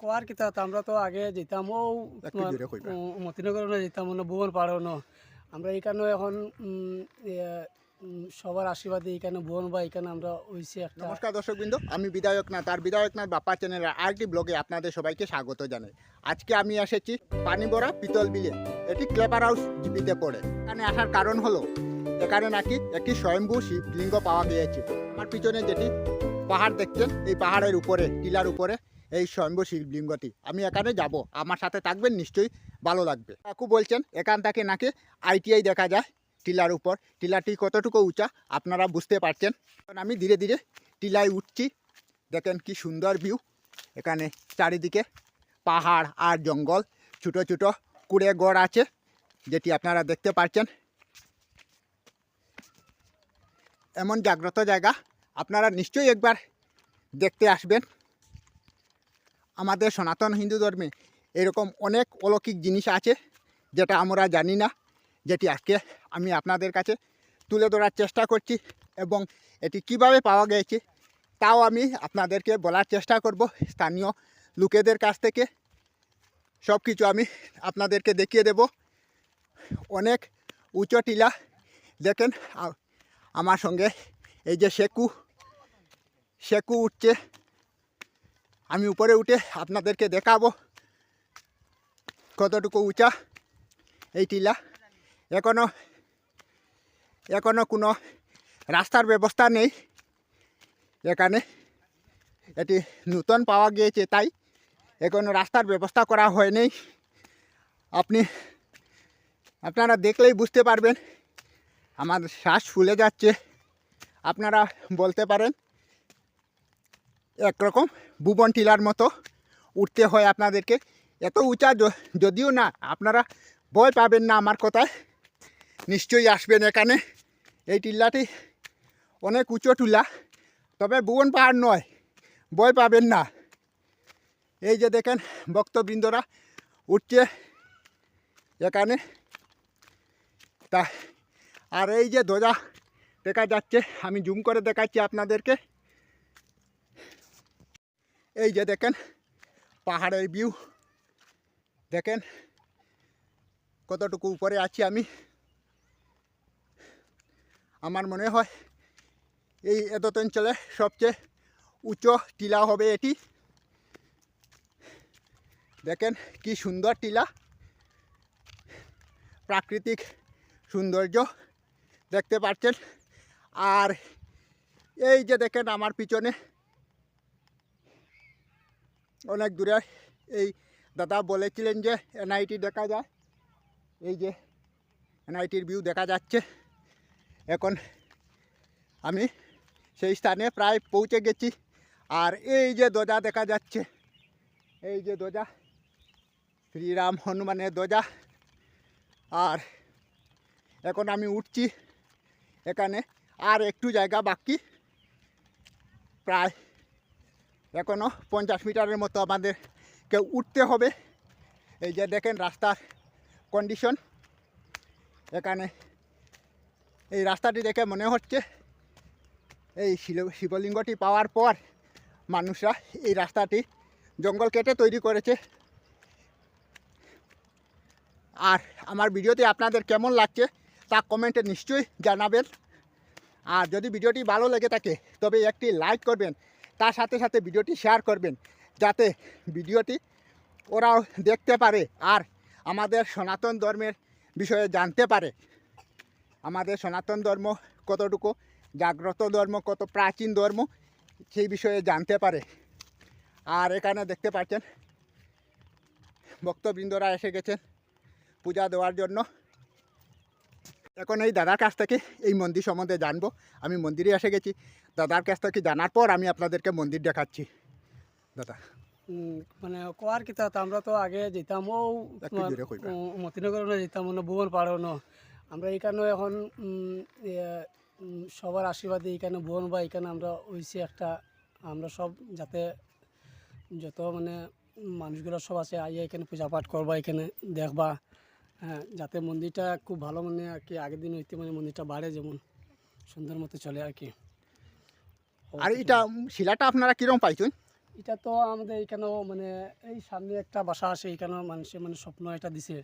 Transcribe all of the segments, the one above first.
কোয়ার কিতা আমরা তো আগে যেতাম ও মতিনগর যেতাম মানে ভুবন পাড়ানো আমরা এখানে এখন সবার আশীর্বাদে এখানে ভুবন বা এখানে আমরা হইছি একটা নমস্কার দর্শকবৃন্দ আমি বিধায়ক নাথ আর বিধায়ক নাথ বাপ্পা চ্যানেলের আরেকটি ব্লগে আপনাদের সবাইকে স্বাগত জানাই। আজকে আমি এসেছি পানিবড়া পিতল বিলে। এটি ক্লেপার হাউস জিপিতে পড়ে এখানে আসার কারণ হলো এখানে নাকি একটি স্বয়ম্ভূ শিবলিঙ্গ পাওয়া গিয়েছে। আমার পিছনে যেটি পাহাড় দেখছেন এই পাহাড়ের উপরে টিলার উপরে এই স্বয়ম্ভূ শিবলিঙ্গটি আমি এখানে যাব। আমার সাথে থাকবেন নিশ্চয়ই ভালো লাগবে। কাকু বলছেন, এখান থেকে নাকি আইটিআই দেখা যায় টিলার উপর। টিলাটি কতটুকু উঁচা? আপনারা বুঝতে পারছেন? আমি ধীরে ধীরে টিলায় উঠছি। দেখেন কি সুন্দর ভিউ। এখানে চারিদিকে পাহাড় আর জঙ্গল। ছোটো ছোটো কুড়ে গড় আছে, যেটি আপনারা দেখতে পাচ্ছেন এমন জাগ্রত জায়গা। আপনারা নিশ্চয়ই একবার দেখতে আসবেন। আমাদের সনাতন হিন্দু ধর্মে এরকম অনেক অলৌকিক জিনিস আছে, যেটা আমরা জানি না, যেটি আজকে আমি আপনাদের কাছে তুলে ধরার চেষ্টা করছি এবং এটি কীভাবে পাওয়া গিয়েছে তাও আমি আপনাদেরকে বলার চেষ্টা করব। স্থানীয় লোকেদের কাছ থেকে সব কিছু আমি আপনাদেরকে দেখিয়ে দেব। অনেক উঁচু টিলা, দেখেন আমার সঙ্গে এই যে শেকু শেকু উঠছে। আমি উপরে উঠে আপনাদেরকে দেখাবো কতটুকু উঁচা এই টিলা। এখনও এখনও কোনো রাস্তার ব্যবস্থা নেই। এখানে এটি নূতন পাওয়া গিয়েছে, তাই এখনও রাস্তার ব্যবস্থা করা হয়নি। আপনি, আপনারা দেখলেই বুঝতে পারবেন। আমার শ্বাস ফুলে যাচ্ছে। আপনারা বলতে পারেন একরকম ভুবন টিলার মতো উঠতে হয় আপনাদেরকে। এত উঁচা যদিও না, আপনারা ভয় পাবেন না আমার কথায়। নিশ্চয়ই আসবেন এখানে। এই টিল্লাটি অনেক উঁচু টুলা, তবে ভুবন পাহাড় নয়, ভয় পাবেন না। এই যে দেখেন ভক্তবৃন্দরা উঠছে এখানে। তা, আর এই যে ধ্বজা দেখা যাচ্ছে, আমি জুম করে দেখাচ্ছি আপনাদেরকে। এই যে দেখেন, পাহাড়ের ভিউ দেখেন কতটুকু উপরে আছি আমি। আমার মনে হয় এই এতত অঞ্চলে সবচেয়ে উঁচু টিলা হবে এটি। দেখেন কি সুন্দর টিলা। প্রাকৃতিক সৌন্দর্য দেখতে পাচ্ছেন। আর এই যে দেখেন আমার পিছনে অনেক দূরে এই দাদা বলেছিলেন যে এনআইটি দেখা যায়। এই যে এনআইটির ভিউ দেখা যাচ্ছে। এখন আমি সেই স্থানে প্রায় পৌঁছে গেছি। আর এই যে ধ্বজা দেখা যাচ্ছে, এই যে ধ্বজা, শ্রীরাম হনুমানের ধ্বজা। আর এখন আমি উঠছি, এখানে আর একটু জায়গা বাকি। প্রায় এখনও পঞ্চাশ মিটারের মতো আমাদেরকে উঠতে হবে। এই যে দেখেন রাস্তার কন্ডিশন এখানে এই রাস্তাটি দেখে মনে হচ্ছে এই শিবলিঙ্গটি পাওয়ার পর মানুষরা এই রাস্তাটি জঙ্গল কেটে তৈরি করেছে। আর আমার ভিডিওটি আপনাদের কেমন লাগছে তা কমেন্টে নিশ্চয়ই জানাবেন। আর যদি ভিডিওটি ভালো লেগে থাকে তবে একটি লাইক করবেন। তার সাথে সাথে ভিডিওটি শেয়ার করবেন, যাতে ভিডিওটি ওরাও দেখতে পারে আর আমাদের সনাতন ধর্মের বিষয়ে জানতে পারে। আমাদের সনাতন ধর্ম কতটুকু, জাগ্রত ধর্ম কত, প্রাচীন ধর্ম সেই বিষয়ে জানতে পারে। আর এখানে দেখতে পাচ্ছেন, ভক্তবৃন্দরা এসে গেছেন পূজা দেওয়ার জন্য। এখন এই দাদার কাছ থেকে এই মন্দির সম্বন্ধে জানব। আমি মন্দিরে এসে গেছি। দাদার কাছ থেকে জানার পর আমি আপনাদেরকে মন্দির দেখাচ্ছি। দাদা। মানে কোয়ার কিতা তো আমরা তো আগে যেতাম ও। মতিনগর যেতাম মানে ভুবন পাড়ানো আমরা এখানে এখন সবার আশীর্বাদে এখানে ভুবন বা এখানে আমরা হইছি একটা আমরা সব যাতে যত মানে মানুষগুলো সব আছে আইয়া এখানে পূজা পাঠ করবা এখানে দেখবা। হ্যাঁ যাতে মন্দিরটা খুব ভালো মানে আর কি আগের দিন হইতে মানে মন্দিরটা বাড়ে যেমন সুন্দর মতো চলে আর কি। আর এটা শিলাটা আপনারা কীরকম পাইছেন? এটা তো আমাদের এখানেও মানে এই সামনে একটা বাসা আছে এখানেও মানুষের মানে স্বপ্ন এটা দিছে।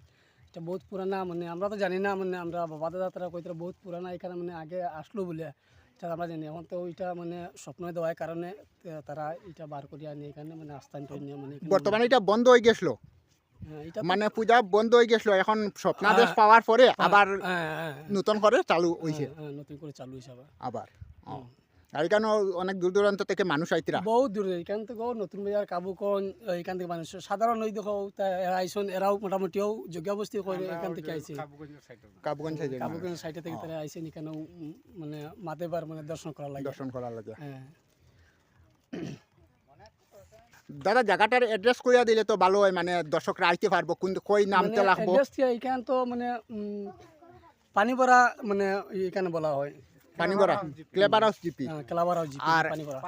এটা বহুত পুরানা মানে আমরা তো জানি না মানে আমরা বাবা দাদা তারা কইতে বহুত পুরানা এখানে মানে আগে আসলো বলে। এটা আমরা জানি এখন তো ওইটা মানে স্বপ্ন দেওয়ার কারণে তারা এটা বার করিয়া নিয়ে এখানে মানে আস্থানটা নিয়ে মানে বর্তমানে এটা বন্ধ হয়ে গেছিল মানে পূজা বন্ধ হয়ে গেছিল এখন স্বপ্নাদেশ হ্যাঁ। পাওয়ার পরে হ্যাঁ, আবার হ্যাঁ, হ্যাঁ, নতুন করে চালু হয়েছে। হ্যাঁ, হ্যাঁ, নতুন করে চালু হিসাবে আবার। ও। আর এখানে অনেক দূর দূরান্ত থেকে মানুষ আইতিরা। বহুত দূরে এখান থেকেও নতুন বাজার কাবুকন এখান থেকে মানুষ সাধারণ ওই দেখো আইসন এরাও মোটামুটিও যোগ্যাবস্তি করে এখান থেকে আইছে। কাবুগঞ্জ সাইডে কাবুকন সাইডে থেকে তারা আইসেন এখানেও মানে মাদেবার মানে দর্শন করার লাগে। দর্শন করার লাগে। হ্যাঁ। দাদা জায়গাটার অ্যাড্রেস কইয়া দিলে তো ভালো হয় মানে দর্শকরা আইতে পারব কোন কই নামতে মানে লাগবো? এখান তো মানে পানিবরা মানে এখানে বলা হয়। পানিগড়া ক্লেবার হাউস জিপি। কেলাবারাও জি আর- পানিবরা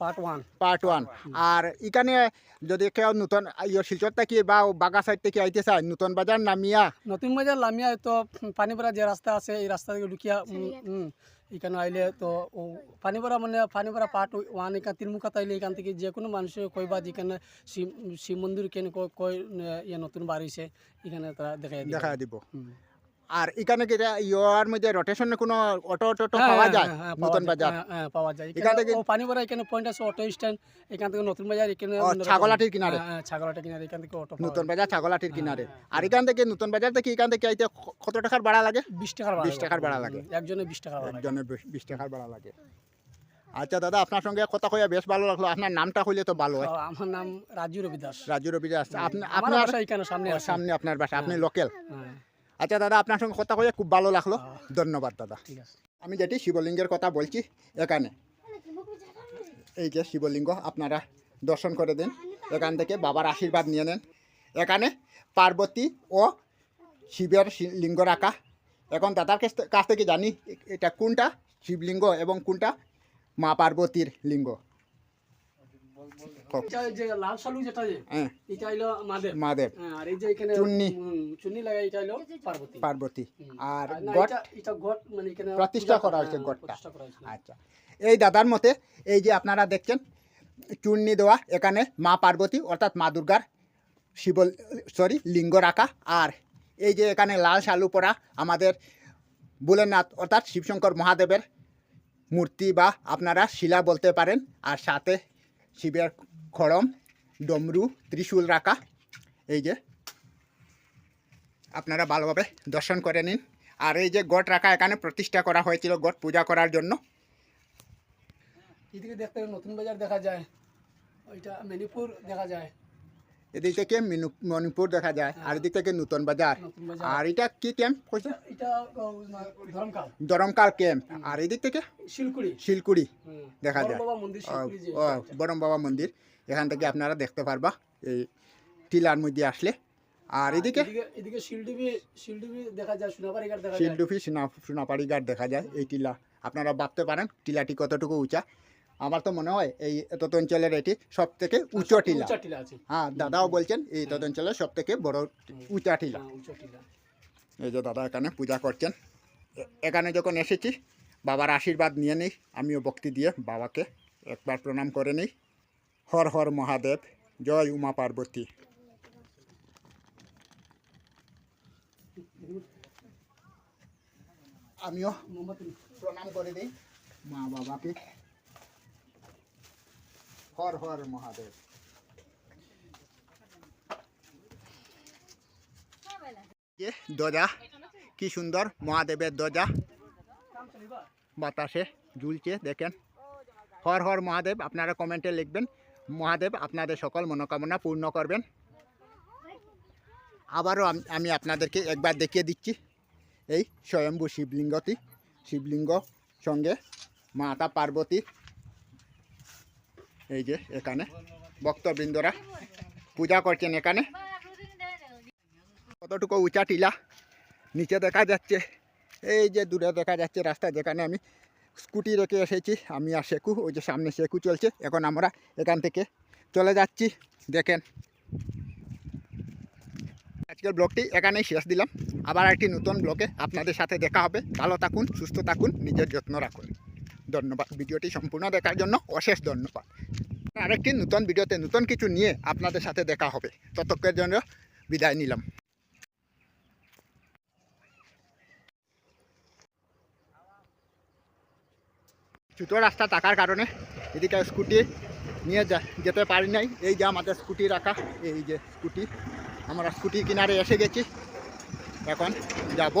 পার্ট ওয়ান পার্ট ওয়ান আর এখানে যদি কেউ নতুন ইয়ে শিলচর থেকে বা বাগা সাইড থেকে আইতে চায় নতুন বাজার নামিয়া? নতুন বাজার লামিয়া তো পানিপড়া যে রাস্তা আছে এই রাস্তা থেকে ঢুকিয়া এখানে আইলে তো পানিপড়া মানে পানিপড়া পাট ওয়ান এখান তিনমুখাত আইলে এখান থেকে যে কোনো মানুষের কইবা যেখানে শিব শিব মন্দির কেন কয় ইয়ে নতুন বাড়িছে এখানে তারা দিবে। দেখা দিব। আর এখানে কি ইয়োর মধ্যে রোটেশনে কোনো অটো টটো হ্যাঁ, পাওয়া হ্যাঁ, যায়? হ্যাঁ, পাওয়া নতুন বাজার? পাওয়া যায়। এখান থেকে- ও পানিপড়া এখানে পয়েন্ট আছে অটো স্ট্যান্ড এখান থেকে নতুন বাজার এখানে ছাগলাটির কিনারে? ছাগলাটির কিনারে এখান থেকে অটো নতুন বাজার ছাগলাটির কিনারে। আর এখান থেকে নতুন বাজার থেকে এখান থেকে আইতে কত টাকার ভাড়া লাগে? বিশ টাকার ভাড়া 20 টাকার ভাড়া লাগে। একজনে বিশ টাকা একজনের বিশ- বিশ টাকার ভাড়া লাগে। আচ্ছা দাদা আপনার সঙ্গে কথা কইয়া বেশ ভালো লাগল। আপনার নামটা হইলে তো ভালো হয়। আমার নাম রাজু রবি দাস রাজু রবি দাস আপনি আপনার বাসা এখানে সামনে সামনে আপনার বাসা। আপনি লোকাল আচ্ছা দাদা আপনার সঙ্গে কথা কইয়া খুব ভালো লাগল। ধন্যবাদ দাদা। আমি যেটি শিবলিঙ্গের কথা বলছি এখানে। এই যে শিবলিঙ্গ আপনারা দর্শন করে দিন। এখান থেকে বাবার আশীর্বাদ নিয়ে নেন। এখানে পার্বতী ও শিবের লিঙ্গ রাখা। এখন দাদার কাছ থেকে জানি এটা কোনটা শিবলিঙ্গ এবং কোনটা? মা পার্বতীর লিঙ্গ। যে লাল শালু যেটা এটা হইল মাদেব মাদেব আর এই যে এখানে চুন্নি। চুন্নি লাগা এটা হইল পার্বতী। পার্বতী। আর আর গট? এটা এটা গট মানে এখানে প্রতিষ্ঠা করা হয়েছে হ্যাঁ, গটটা। আচ্ছা। এই দাদার মতে এই যে আপনারা দেখছেন চূর্ণি দেওয়া এখানে মা পার্বতী অর্থাৎ মা দুর্গার শিব সরি লিঙ্গ রাখা। আর এই যে এখানে লাল শালু পরা আমাদের ভোলেনাথ অর্থাৎ শিবশঙ্কর মহাদেবের মূর্তি বা আপনারা শিলা বলতে পারেন। আর সাথে শিবের খড়ম ডমরু ত্রিশূল রাখা। এই যে আপনারা ভালোভাবে দর্শন করে নিন। আর এই যে গট রাখা এখানে প্রতিষ্ঠা করা হয়েছিল গট পূজা করার জন্য। এদিকে দেখতে নতুন বাজার দেখা যায়। ওইটা মেনিপুর দেখা যায়। এদিক থেকে মণিপুর দেখা যায়। আর এদিক থেকে নতুন বাজার। আর এটা কি ক্যাম্প কইছে? ধরমকাল। দরমকাল ক্যাম্প আর এদিক থেকে? শিলকুড়ি। শিলকুড়ি দেখা যায়। বরম বাবা মন্দির। এখান থেকে আপনারা দেখতে পারবা এই টিলার মধ্যে আসলে। আর এদিকে এদিকে দেখা যায় ঘাট দেখা যায়। সোনা সোনাপাড়ি ঘাট দেখা যায় এই টিলা। আপনারা ভাবতে পারেন টিলাটি কতটুকু উঁচা। আমার তো মনে হয় এই তত অঞ্চলের এটি সব থেকে উঁচু টিলা। উঁচা টিলা হ্যাঁ দাদাও বলছেন এই তত অঞ্চলের সব থেকে বড় উঁচা টিলা। হ্যাঁ, উঁচা টিলা। এই যে দাদা এখানে পূজা করছেন। এখানে যখন এসেছি বাবার আশীর্বাদ নিয়ে নিই আমিও ভক্তি দিয়ে বাবাকে একবার প্রণাম করে নিই। হর হর মহাদেব, জয় উমা পার্বতী। আমিও প্রণাম করে দিই মা বাবাকে। হর হর মহাদেব। দজা কি সুন্দর মহাদেবের দজা বাতাসে ঝুলছে, দেখেন। হর হর মহাদেব, আপনারা কমেন্টে লিখবেন। মহাদেব, আপনাদের সকল মনোকামনা পূর্ণ করবেন। আবারও আমি আপনাদেরকে একবার দেখিয়ে দিচ্ছি। এই স্বয়ম্ভু শিবলিঙ্গটি, শিবলিঙ্গ সঙ্গে মাতা পার্বতী। এই যে এখানে ভক্তবৃন্দরা পূজা করছেন এখানে। কতটুকু উঁচা টিলা নিচে দেখা যাচ্ছে, এই যে দূরে দেখা যাচ্ছে রাস্তা যেখানে আমি স্কুটি রেখে এসেছি। আমি আর শেকু ওই যে সামনে শেকু চলছে। এখন আমরা এখান থেকে চলে যাচ্ছি। দেখেন। আজকের ব্লগটি এখানেই শেষ দিলাম। আবার একটি নতুন ব্লগে আপনাদের সাথে দেখা হবে। ভালো থাকুন, সুস্থ থাকুন, নিজের যত্ন রাখুন। ধন্যবাদ। ভিডিওটি সম্পূর্ণ দেখার জন্য অশেষ ধন্যবাদ। আরেকটি নতুন ভিডিওতে নতুন কিছু নিয়ে আপনাদের সাথে দেখা হবে। ততক্ষণের জন্য বিদায় নিলাম। ছোটো রাস্তা থাকার কারণে এদিকে স্কুটি নিয়ে যা যেতে পারি নাই। এই যে আমাদের স্কুটি রাখা, এই যে স্কুটি। আমরা স্কুটি কিনারে এসে গেছি। এখন যাব।